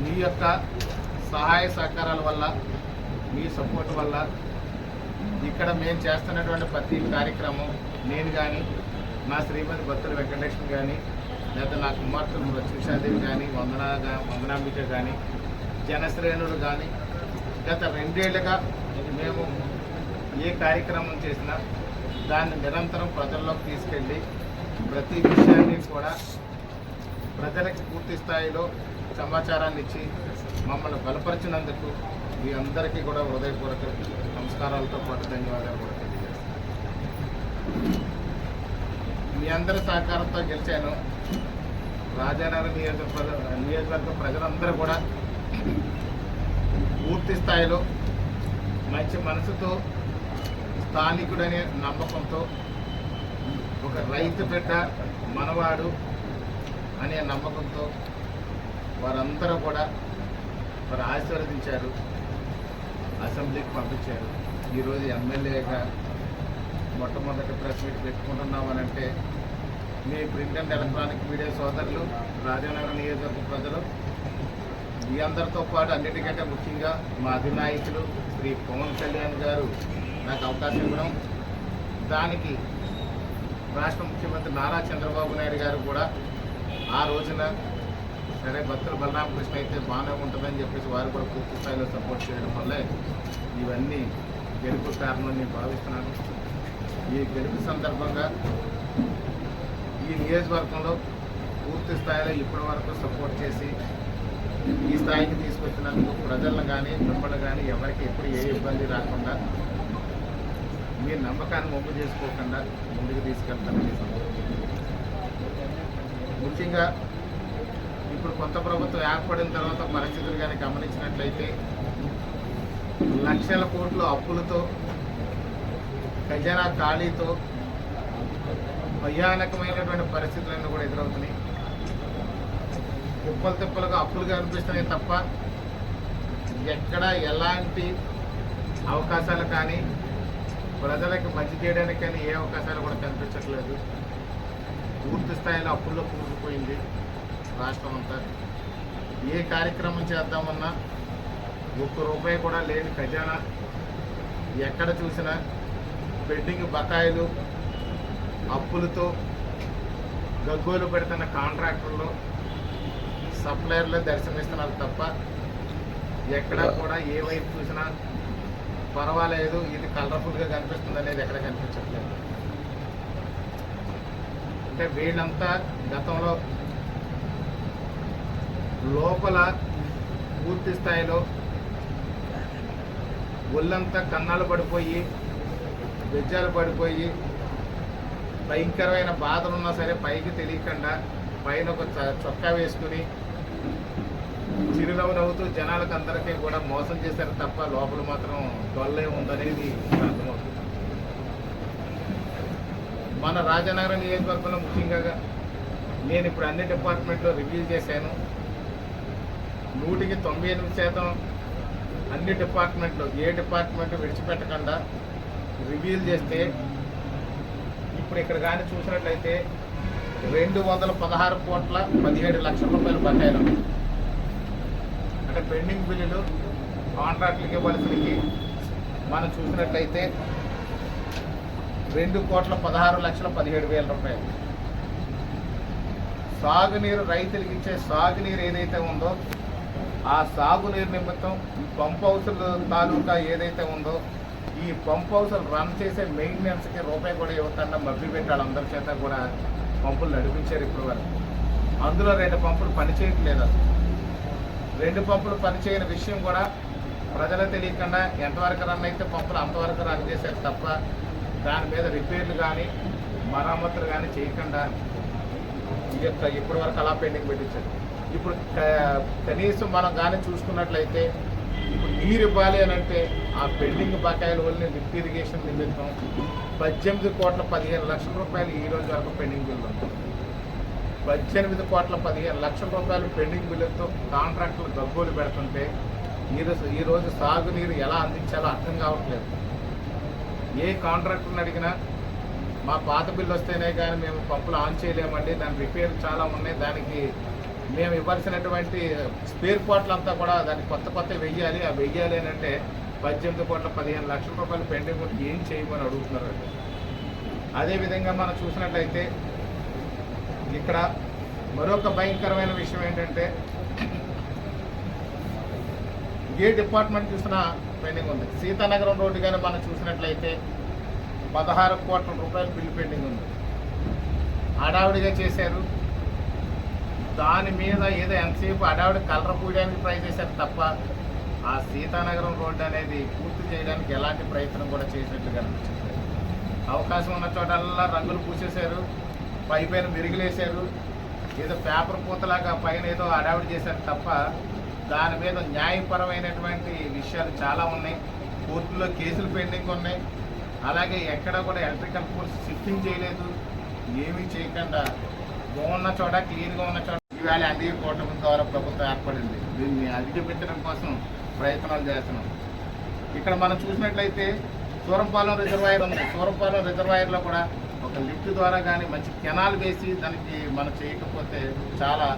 మీ యొక్క సహాయ సహకారాల వల్ల మీ సపోర్ట్ వల్ల ఇక్కడ మేము చేస్తున్నటువంటి ప్రతి కార్యక్రమం నేను కానీ నా శ్రీమతి భక్తుల వెంకటలక్ష్మి కానీ లేదా నా కుమార్తెలు లక్ష్మీషాదేవి కానీ వందన వందనాంబిక కానీ జనశ్రేణులు కానీ గత రెండేళ్ళుగా మేము ఏ కార్యక్రమం చేసినా దాన్ని నిరంతరం ప్రజల్లోకి తీసుకెళ్ళి ప్రతి విషయాన్ని కూడా ప్రజలకు పూర్తి స్థాయిలో సమాచారాన్ని ఇచ్చి మమ్మల్ని బలపరిచినందుకు మీ అందరికీ కూడా హృదయపూర్వక నమస్కారాలతో పాటు ధన్యవాదాలు కూడా తెలియజేస్తాను మీ అందరి సహకారంతో గెలిచాను. రాజానగరం నియోజకవర్గ నియోజకవర్గ ప్రజలందరూ కూడా పూర్తి స్థాయిలో మంచి మనసుతో స్థానికుడనే నమ్మకంతో ఒక రైతు బిడ్డ మనవాడు అనే నమ్మకంతో వారందరూ కూడా వారు ఆశీర్వదించారు. అసెంబ్లీకి పంపించారు. ఈరోజు ఎమ్మెల్యేగా మొట్టమొదటి ప్రెస్ మీట్ పెట్టుకుంటున్నామనంటే మీ ప్రింట్ అండ్ ఎలక్ట్రానిక్ మీడియా సోదరులు రాజానగర్ నియోజకవర్గ ప్రజలు మీ అందరితో పాటు అన్నిటికంటే ముఖ్యంగా మా అధినాయకులు శ్రీ పవన్ కళ్యాణ్ గారు నాకు అవకాశం ఇవ్వడం దానికి రాష్ట్ర ముఖ్యమంత్రి నారా చంద్రబాబు నాయుడు గారు కూడా ఆ రోజున సరే భక్తుల బలరామకృష్ణ అయితే బాగానే ఉంటుందని చెప్పేసి వారు కూడా పూర్తి స్థాయిలో సపోర్ట్ చేయడం వల్లే ఇవన్నీ గెలుపు కారణం నేను భావిస్తున్నాను. ఈ గెలుపు సందర్భంగా ఈ నియోజకవర్గంలో పూర్తి స్థాయిలో ఇప్పటి వరకు సపోర్ట్ చేసి ఈ స్థాయికి తీసుకొచ్చినందుకు ప్రజలను కానీ మిమ్మల్ని కానీ ఎవరికి ఎప్పుడు ఏ ఇబ్బంది రాకుండా మీ నమ్మకాన్ని మొగ్గు చేసుకోకుండా ముందుకు తీసుకెళ్తానని ముఖ్యంగా ఇప్పుడు కొత్త ప్రభుత్వం ఏర్పడిన తర్వాత పరిస్థితులు కానీ గమనించినట్లయితే లక్షల కోట్లు అప్పులతో ఖజానా ఖాళీతో భయానకమైనటువంటి పరిస్థితులన్నీ కూడా ఎదురవుతున్నాయి. కుప్పలు తిప్పలుగా అప్పులుగా అనిపిస్తున్నాయి తప్ప ఎక్కడ ఎలాంటి అవకాశాలు కానీ ప్రజలకు మంచి చేయడానికి కానీ ఏ అవకాశాలు కూడా కనిపించట్లేదు. పూర్తి స్థాయిలో అప్పుల్లో కూరుకుపోయింది. రాష్ట్రం అంతా. ఏ కార్యక్రమం చేద్దామన్నా ఒక్క రూపాయి కూడా లేని ఖజానా. ఎక్కడ చూసినా పెండింగ్ బకాయిలు అప్పులతో గగ్గోలు పెడుతున్న కాంట్రాక్టర్లు సప్లయర్లు దర్శనమిస్తున్నారు తప్ప ఎక్కడ కూడా ఏ వైపు చూసినా పర్వాలేదు ఇది కలర్ఫుల్గా కనిపిస్తుంది అనేది ఎక్కడ కనిపించట్లేదు. అంటే వీళ్ళంతా గతంలో లోపల పూర్తి స్థాయిలో ఒళ్ళంతా కన్నాలు పడిపోయి బెజ్జాలు పడిపోయి భయంకరమైన బాధలు ఉన్నా సరే పైకి తెలియకుండా పైన ఒక చ- చొక్కా వేసుకుని చిరునవ్వు నవ్వుతూ జనాలకు అందరికీ కూడా మోసం చేశారు తప్ప లోపల మాత్రం డొల్లే ఉందనేది అర్థమవుతుంది. మన రాజనగరం నియోజకవర్గంలో ముఖ్యంగా నేను ఇప్పుడు అన్ని డిపార్ట్మెంట్లో రివ్యూ చేశాను. నూటికి తొంభై ఎనిమిది శాతం అన్ని డిపార్ట్మెంట్లు ఏ డిపార్ట్మెంట్ విడిచిపెట్టకుండా రివ్యూలు చేస్తే ఇప్పుడు ఇక్కడ కానీ చూసినట్లయితే రెండు వందల పదహారు కోట్ల పదిహేడు లక్షల రూపాయలు బకాయిలు. అంటే పెండింగ్ బిల్లులు కాంట్రాక్టులకి ఇవ్వాల్సినవి. మనం చూసినట్లయితే రెండు కోట్ల పదహారు లక్షల పదిహేడు వేల రూపాయలు. సాగునీరు రైతులకు ఇచ్చే సాగునీరు ఏదైతే ఉందో ఆ సాగునీరు నిమిత్తం ఈ పంప్ హౌసుల తాలూకా ఏదైతే ఉందో ఈ పంప్ హౌసులు రన్ చేసే మెయింటెనెన్స్కి రూపాయి కూడా ఇవ్వకుండా మబ్బి పెట్టాలి అందరి చేత కూడా పంపులు నడిపించారు ఇప్పుడు వరకు అందులో రెండు పంపులు పనిచేయట్లేదు అసలు. రెండు పంపులు పనిచేయని విషయం కూడా ప్రజలకు తెలియకుండా ఎంతవరకు రన్ అయితే పంపులు అంతవరకు రన్ చేశారు తప్ప దాని మీద రిపేర్లు కానీ మరమ్మతులు కానీ చేయకుండా ఈ యొక్క ఇప్పటి వరకు అలా పెండింగ్ పెట్టించారు. ఇప్పుడు కనీసం మనం కానీ చూసుకున్నట్లయితే ఇప్పుడు నీరు ఇవ్వాలి అని అంటే ఆ పెండింగ్ బకాయిల వల్ల లిఫ్ట్ ఇరిగేషన్ నిమిత్తం పద్దెనిమిది కోట్ల పదిహేను లక్షల రూపాయలు ఈ రోజు వరకు పెండింగ్ బిల్లు ఉంది. పద్దెనిమిది కోట్ల పదిహేను లక్షల రూపాయలు పెండింగ్ బిల్లుతో కాంట్రాక్టులు గబ్బోలు పెడుతుంటే ఈరోజు ఈరోజు సాగునీరు ఎలా అందించాలో అర్థం కావట్లేదు. ఏ కాంట్రాక్టర్ని అడిగినా మా పాత బిల్లు వస్తేనే కానీ మేము పంపులు ఆన్ చేయలేమండి దాని రిపేర్ చాలా ఉన్నాయి దానికి మేము ఇవ్వాల్సినటువంటి స్పేర్ పార్ట్లంతా కూడా దానికి కొత్త కొత్త వెయ్యాలి. ఆ వెయ్యాలి అని అంటే పద్దెనిమిది కోట్ల పదిహేను లక్షల రూపాయలు పెండింగ్ ఉంటే ఏం చేయమని అడుగుతున్నారు అదేవిధంగా మనం చూసినట్లయితే ఇక్కడ మరొక భయంకరమైన విషయం ఏంటంటే ఏ డిపార్ట్మెంట్ చూసినా పెండింగ్ ఉంది. సీతానగరం రోడ్డు కానీ మనం చూసినట్లయితే పదహారు కోట్ల రూపాయలు బిల్లు పెండింగ్ ఉంది. హడావిడిగా చేశారు. దాని మీద ఏదో ఎంతసేపు హడావిడి కలర్ పూయడానికి ట్రై చేశారు తప్ప ఆ సీతానగరం రోడ్డు అనేది పూర్తి చేయడానికి ఎలాంటి ప్రయత్నం కూడా చేసినట్టు కనిపించింది అవకాశం ఉన్న చోటల్లా రంగులు పూసేశారు పై పైన మెరుగులేశారు ఏదో పేపర్ పూతలాగా పైన ఏదో అడావిడి చేశారు తప్ప దాని మీద న్యాయపరమైనటువంటి విషయాలు చాలా ఉన్నాయి. కోర్టులో కేసులు పెండింగ్ ఉన్నాయి. అలాగే ఎక్కడ కూడా ఎలక్ట్రికల్ పోల్స్ షిఫ్టింగ్ చేయలేదు. ఏమీ చేయకుండా బాగున్న చోట క్లీన్గా ఉన్న చోట ఈవేళ ఎన్డీఏ కూటమి ద్వారా ప్రభుత్వం ఏర్పడింది. దీన్ని అధిగమించడం కోసం ప్రయత్నాలు చేస్తున్నాం. ఇక్కడ మనం చూసినట్లయితే సూరంపాలెం రిజర్వాయర్ ఉంది. సూరంపాలెం రిజర్వాయర్లో కూడా ఒక లిఫ్ట్ ద్వారా కానీ మంచి కెనాల్ వేసి దానికి మనం చేయకపోతే చాలా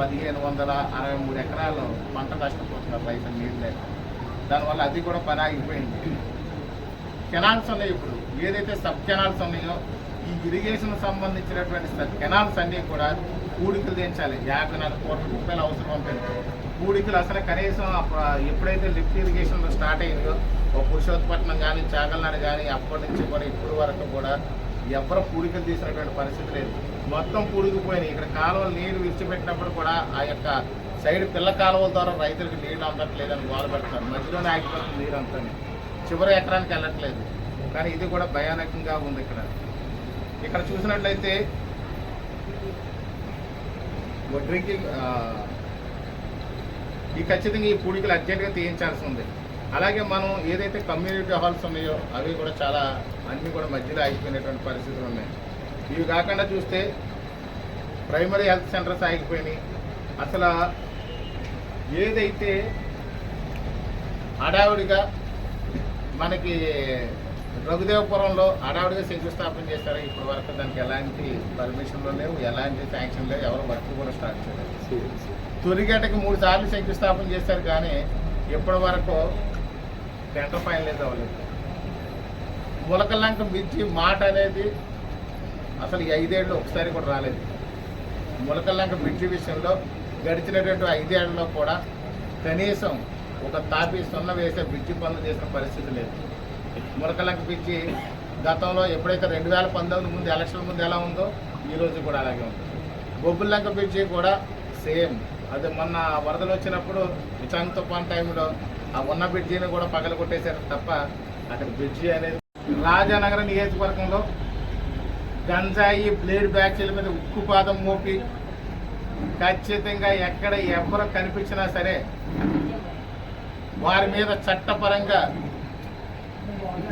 పదిహేను వందల అరవై మూడు ఎకరాలు పంట నష్టపోతున్నారు రైతులు నీళ్ళు లేక. దానివల్ల అది కూడా పని ఆగిపోయింది కెనాల్స్ ఉన్నాయి ఇప్పుడు. ఏదైతే సబ్ కెనాల్స్ ఉన్నాయో ఈ ఇరిగేషన్ సంబంధించినటువంటి సబ్ కెనాల్స్ అన్నీ కూడా కూడికలు తెంచాలి. యాభై నాలుగు కోట్ల రూపాయలు అవసరం ఉంటుంది కూడికలు అసలు కనీసం ఎప్పుడైతే లిఫ్ట్ ఇరిగేషన్ స్టార్ట్ అయిందో ఒక పురుషోత్పట్నం కానీ చాగల్నాడు కానీ అప్పటి నుంచి కూడా ఇప్పుడు వరకు కూడా ఎవరు పూడికలు తీసినటువంటి పరిస్థితి లేదు. మొత్తం పూడికిపోయినాయి ఇక్కడ కాలువలు నీరు విడిచిపెట్టినప్పుడు కూడా ఆ యొక్క సైడ్ పిల్ల కాలువల ద్వారా రైతులకు నీళ్ళు అందట్లేదని గోల పెడతారు. మధ్యలోనే ఆగిపోతుంది నీరు అంతా చివరి ఎకరానికి వెళ్ళట్లేదు. కానీ ఇది కూడా భయానకంగా ఉంది ఇక్కడ. ఇక్కడ చూసినట్లయితే డ్రింకింగ్ ఈ ఖచ్చితంగా ఈ పూడికలు అర్జెంటుగా తీయించాల్సి ఉంది. అలాగే మనం ఏదైతే కమ్యూనిటీ హాల్స్ ఉన్నాయో అవి కూడా చాలా అన్నీ కూడా మధ్యలో ఆగిపోయినటువంటి పరిస్థితులు ఉన్నాయి. ఇవి కాకుండా చూస్తే ప్రైమరీ హెల్త్ సెంటర్స్ ఆగిపోయినాయి. అసలు ఏదైతే హడావుడిగా మనకి రఘుదేవపురంలో హడావుడిగా శంకుస్థాపన చేశారో. ఇప్పటి వరకు దానికి ఎలాంటి పర్మిషన్లు లేవు. ఎలాంటి శాంక్షన్ లేవు. ఎవరు వర్క్ కూడా స్టార్ట్ చేయలేదు. తొలిగేటకి మూడు సార్లు శంకుస్థాపన చేశారు కానీ ఇప్పటి వరకు టెండర్ ఫైనలైజ్ అవ్వలేదు. ములకల్లంక మించి మాట అనేది అసలు ఐదేళ్ళు ఒకసారి కూడా రాలేదు. ములకల్లంక బ్రిడ్జి విషయంలో గడిచినటువంటి ఐదేళ్ళలో కూడా కనీసం ఒక తాపి సున్న వేసే బ్రిడ్జి పనులు చేసిన పరిస్థితి లేదు. ములకల్లంక బ్రిడ్జి గతంలో ఎప్పుడైతే రెండు వేల పంతొమ్మిది ముందు ఎలక్షన్ ముందు ఎలా ఉందో ఈ రోజు కూడా అలాగే ఉంది. బొబ్బుల్లంక బ్రిడ్జి కూడా సేమ్. అది మొన్న వరదలు వచ్చినప్పుడు విచాంగ్ తుఫాన్ టైంలో ఆ ఉన్న బ్రిడ్జిని కూడా పగల కొట్టేశారు తప్ప అక్కడ బ్రిడ్జి అనేది రాజానగరం నియోజకవర్గంలో గంజాయి బ్లేడ్ బ్యాక్సీల మీద ఉక్కుపాదం మోపి ఖచ్చితంగా ఎక్కడ ఎవరు కనిపించినా సరే వారి మీద చట్టపరంగా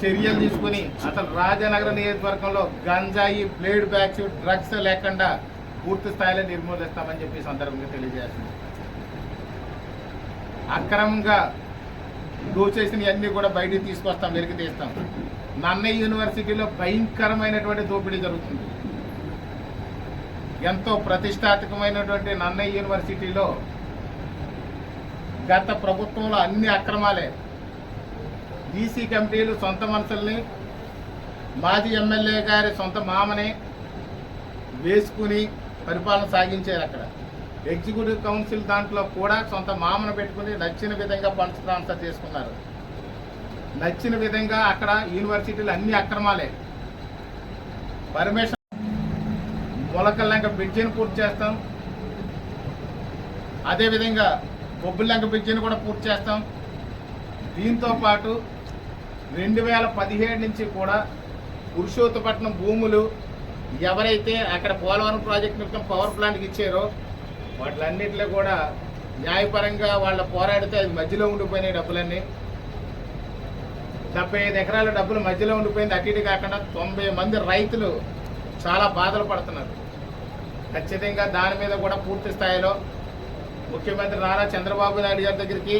చర్యలు తీసుకుని అసలు రాజనగర నియోజకవర్గంలో గంజాయి బ్లేడ్ బ్యాగ్స్ డ్రగ్స్ లేకుండా పూర్తి స్థాయిలో నిర్మూలిస్తామని చెప్పి సందర్భంగా తెలియజేస్తుంది అక్రమంగా దోచేసినవన్నీ కూడా బయటకు తీసుకొస్తాం వెలికి తీస్తాం. నన్నయ్య యూనివర్సిటీలో భయంకరమైనటువంటి దోపిడీ జరుగుతుంది. ఎంతో ప్రతిష్టాత్మకమైనటువంటి నన్నయ్య యూనివర్సిటీలో గత ప్రభుత్వంలో అన్ని అక్రమాలే బీసీ కమిటీలు సొంత మనుషుల్ని మాజీ ఎమ్మెల్యే గారి సొంత మామని వేసుకుని పరిపాలన సాగించారు అక్కడ. ఎగ్జిక్యూటివ్ కౌన్సిల్ దాంట్లో కూడా సొంత మామను పెట్టుకుని నచ్చిన విధంగా ఫండ్స్ ట్రాన్స్ఫర్ చేసుకున్నారు. నచ్చిన విధంగా అక్కడ యూనివర్సిటీలు అన్ని అక్రమాలే. పర్మిషన్ మొలకల్లంక బ్రిడ్జిని పూర్తి చేస్తాం. అదేవిధంగా బొబ్బులంక బ్రిడ్జిని కూడా పూర్తి చేస్తాం. దీంతో పాటు రెండు వేల పదిహేడు నుంచి కూడా పురుషోత్తపట్నం భూములు ఎవరైతే అక్కడ పోలవరం ప్రాజెక్ట్ నిమిత్తం పవర్ ప్లాంట్కి ఇచ్చారో వాటిలన్నింటిలో కూడా న్యాయపరంగా వాళ్ళ పోరాడితే అది మధ్యలో ఉండిపోయినాయి డబ్బులన్నీ. డెబ్బై ఐదు ఎకరాల డబ్బులు మధ్యలో ఉండిపోయింది. అటు ఇటు కాకుండా తొంభై మంది రైతులు చాలా బాధలు పడుతున్నారు. ఖచ్చితంగా దాని మీద కూడా పూర్తి స్థాయిలో ముఖ్యమంత్రి నారా చంద్రబాబు నాయుడు గారి దగ్గరికి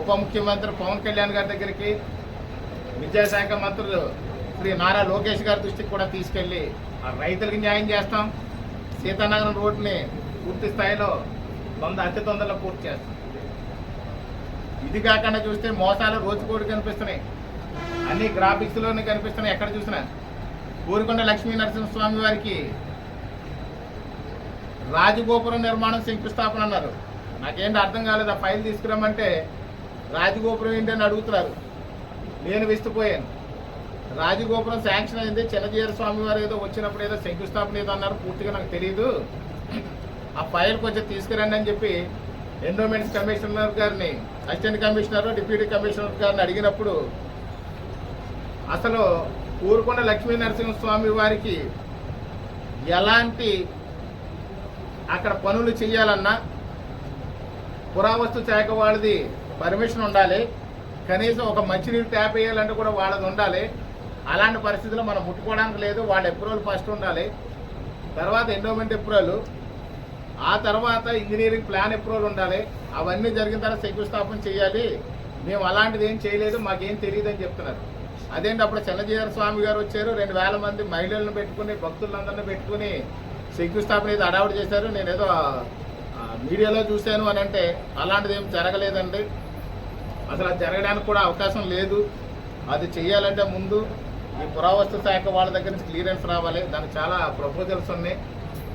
ఉప ముఖ్యమంత్రి పవన్ కళ్యాణ్ గారి దగ్గరికి విద్యాశాఖ మంత్రులు శ్రీ నారా లోకేష్ గారి దృష్టికి కూడా తీసుకెళ్ళి ఆ రైతులకు న్యాయం చేస్తాం. సీతానగరం రోడ్ని పూర్తి స్థాయిలో వంద అతి తొందరలో పూర్తి చేస్తాం. ఇది కాకుండా చూస్తే మోసాలు రోజుకోటి కనిపిస్తున్నాయి. అన్ని గ్రాఫిక్స్లోనే కనిపిస్తున్నాయి. ఎక్కడ చూసినా ఊరికొండ లక్ష్మీ నరసింహస్వామి వారికి రాజగోపురం నిర్మాణం శంకుస్థాపన అన్నారు. నాకేంటి అర్థం కాలేదు. ఆ ఫైల్ తీసుకురమ్మంటే రాజగోపురం ఏంటి అని అడుగుతున్నారు. నేను విస్తుపోయాను. రాజగోపురం శాంక్షన్ అయింది. చిన్నజీర స్వామి వారు ఏదో వచ్చినప్పుడు ఏదో శంకుస్థాపన ఏదో అన్నారు. పూర్తిగా నాకు తెలియదు ఆ ఫైల్ కొంచెం తీసుకురండి అని చెప్పి ఎండోమెంట్స్ కమిషనర్ గారిని అసిస్టెంట్ కమిషనర్ డిప్యూటీ కమిషనర్ గారిని అడిగినప్పుడు అసలు ఊరుకొండ లక్ష్మీ నరసింహస్వామి వారికి ఎలాంటి అక్కడ పనులు చేయాలన్నా పురావస్తు శాఖ వాళ్ళది పర్మిషన్ ఉండాలి. కనీసం ఒక మంచినీరు ట్యాప్ వేయాలంటే కూడా వాళ్ళది ఉండాలి. అలాంటి పరిస్థితుల్లో మనం ముట్టుకోవడానికి లేదు. వాళ్ళ అప్రూవల్ ఫస్ట్ ఉండాలి. తర్వాత ఎండోమెంట్ అప్రూవల్ ఆ తర్వాత ఇంజనీరింగ్ ప్లాన్ అప్రూవల్ ఉండాలి. అవన్నీ జరిగిన తర్వాత శంకుస్థాపన చేయాలి. మేము అలాంటిది ఏం చేయలేదు. మాకేం తెలియదు అని చెప్తున్నారు. అదేంటి అప్పుడు చిన్నజీవర స్వామి గారు వచ్చారు. రెండు వేల మంది మహిళలను పెట్టుకుని భక్తులందరినీ పెట్టుకుని శంకుస్థాపన ఏదో అడావుడు చేశారు. నేనేదో మీడియాలో చూశాను అని అంటే అలాంటిది ఏం జరగలేదండి. అసలు అది జరగడానికి కూడా అవకాశం లేదు. అది చేయాలంటే ముందు ఈ పురావస్తు శాఖ వాళ్ళ దగ్గర నుంచి క్లియరెన్స్ రావాలి. దానికి చాలా ప్రపోజల్స్ ఉన్నాయి.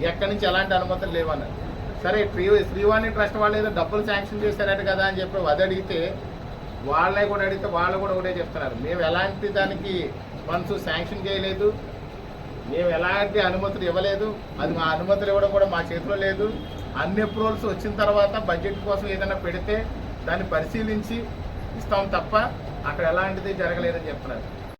ఎక్కడి నుంచి ఎలాంటి అనుమతులు లేవన్నారు సరే శ్రీ శ్రీవాణి ట్రస్ట్ వాళ్ళు ఏదో డబ్బులు శాంక్షన్ చేశారట కదా అని చెప్పి అది అడిగితే వాళ్ళే కూడా అడిగితే వాళ్ళు కూడా ఒకటే చెప్తున్నారు. మేము ఎలాంటి దానికి ఫండ్స్ శాంక్షన్ చేయలేదు. మేము ఎలాంటి అనుమతులు ఇవ్వలేదు. అది మా అనుమతులు ఇవ్వడం కూడా మా చేతిలో లేదు. అన్ని అప్రూవల్స్ వచ్చిన తర్వాత బడ్జెట్ కోసం ఏదైనా పెడితే దాన్ని పరిశీలించి ఇస్తాం తప్ప అక్కడ ఎలాంటిది జరగలేదని చెప్తున్నారు